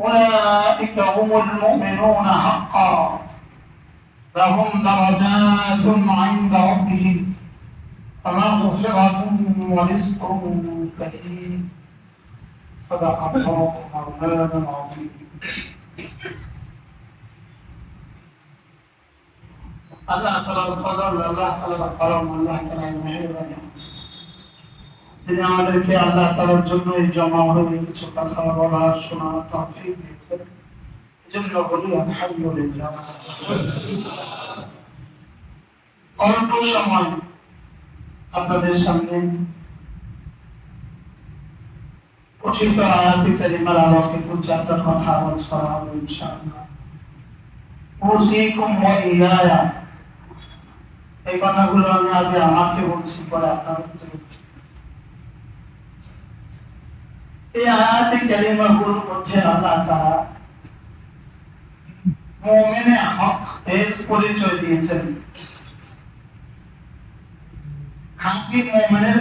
أولئك هم المؤمنون حقا. لهم درجات عند ربهم. فمغفرة ورزق كريم. صدق الله مولانا العظيم. Allah kalau الله تعالى الكرم kalau Allah kalau তিনি আমাদেরকে আল্লাহ তালার জন্য এই জমা হয়ে কিছু কথা তফিক দিয়েছেন। জন্য বলি অল্প সময় আপনাদের সামনে আলোকে দু চারটা কথা আলোচ করা হবে এই কথাগুলো আমি আগে আমাকে বলছি, পরে আপনাদের বলছি এই আয়াতে কারিমা গুলোর মধ্যে আল্লাহ তাআলা মুমিনে হক এর পরিচয় দিয়েছেন খাঁটি মুমিনের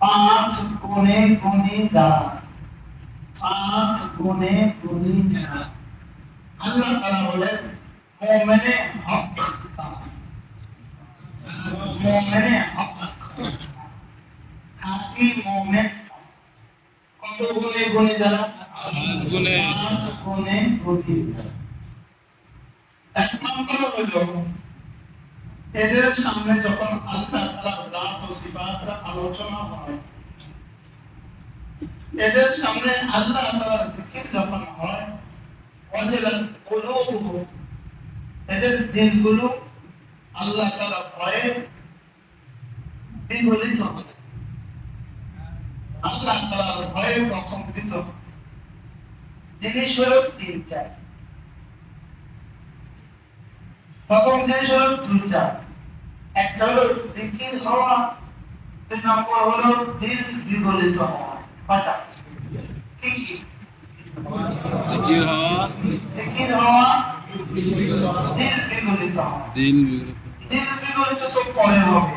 পাঁচ গুণে গুণী যারা পাঁচ গুণে গুণী আল্লাহ তাআলা বলেন হক মুমিনে হক খাঁটি মুমিন কত গুণে গুণী যারা পাঁচ গুণে। পাঁচ গুণে এক নম্বর হলো এদের সামনে যখন আল্লাহ তাআলার জাত ও সিফাতের আলোচনা হয় এদের সামনে আল্লাহ তাআলার জিকির যখন হয় ওয়াজিলাত কুলুবুহুম এদের দিলগুলো আল্লাহ তাআলা ভয়ে বিগলিত হয় আল্লাহ তাআলার ভয়ে প্রকম্পিত জিনিস হলো তিনটা প্রথম জিনিস হলো দুইটা একটা হলো জিকির হওয়া দুই নম্বর হলো দিল বিগলিত হওয়া। কয়টা কি কি? জিকির হওয়া জিকির হওয়া দিল বিগলিত হওয়া। দিন বিগত দিল বিগলিত তো পরে হবে।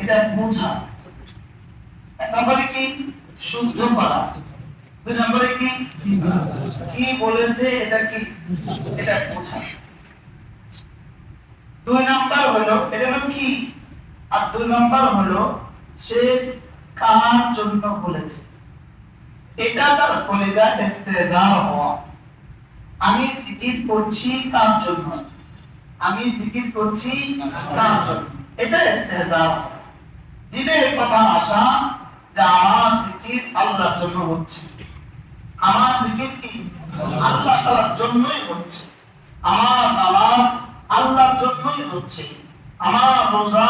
এটা বোঝা। এক নম্বরে কি? শুদ্ধ করা। দুই নম্বরে কি? কি বলেছে এটা কি? এটা বোঝা। দুই নাম্বার হলো এটা হলো কি? আর দুই নাম্বার হলো, সে কার জন্য বলেছে? এটা তার কলেজা ইস্তেজার হওয়া। আমি জিকির করছি কার জন্য? আমি জিকির করছি কার জন্য? এটা ইস্তেজার হওয়া। আসা যে আমার আল্লাহর জন্য হচ্ছে। আমার কি? আল্লাহ তাআলার জন্যই হচ্ছে। আমার নামাজ আল্লাহর জন্যই হচ্ছে। আমার রোজা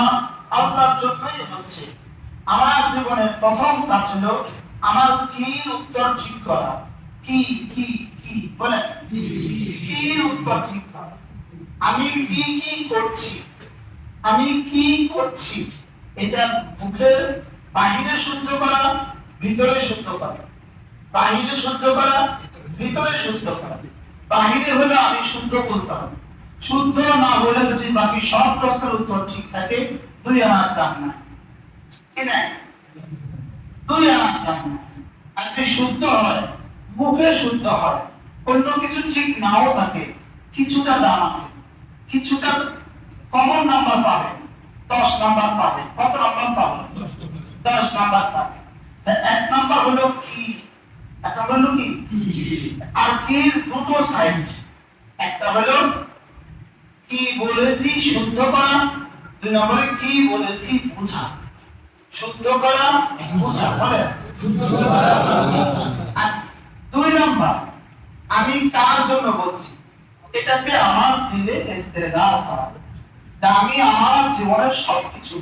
আল্লাহর জন্যই হচ্ছে। আমার জীবনের প্রথম কাজ হলো আমার কি উত্তর ঠিক করা? কি কি কি? বলেন। কি উত্তর ঠিক করা? আমি কি কি করছি? আমি কি করছি? এটা মুখের বাহিরে শুদ্ধ করা, ভিতরে শুদ্ধ করা। বাহিরে শুদ্ধ করা, ভিতরে শুদ্ধ করা। বাহিরে হলে আমি শুদ্ধ বলতে হবে। শুদ্ধ না হলে যদি বাকি সব প্রশ্নের উত্তর ঠিক থাকে, দুই আনার দাম না দুই আনার দাম নাই। আর যদি শুদ্ধ হয়, মুখে শুদ্ধ হয়, অন্য কিছু ঠিক নাও থাকে, কিছুটা দাম আছে। কিছুটা কমন নাম্বার পাবে। দশ নাম্বার পাবে। কত নাম্বার পাবে? দশ নাম্বার। পাবে। এক নাম্বার হলো কি? এক নাম্বার হলো কি? আর কি দুটো সাইড একটা হলো কি বলেছি শুদ্ধ করা দুই নম্বরে কি বলেছি বোঝা। শুদ্ধ করা বোঝা বলে। দুই নম্বর আমি কার জন্য বলছি এটাকে আমার দিলে ইস্তেদার করা। আমি আমার জীবনের সবকিছু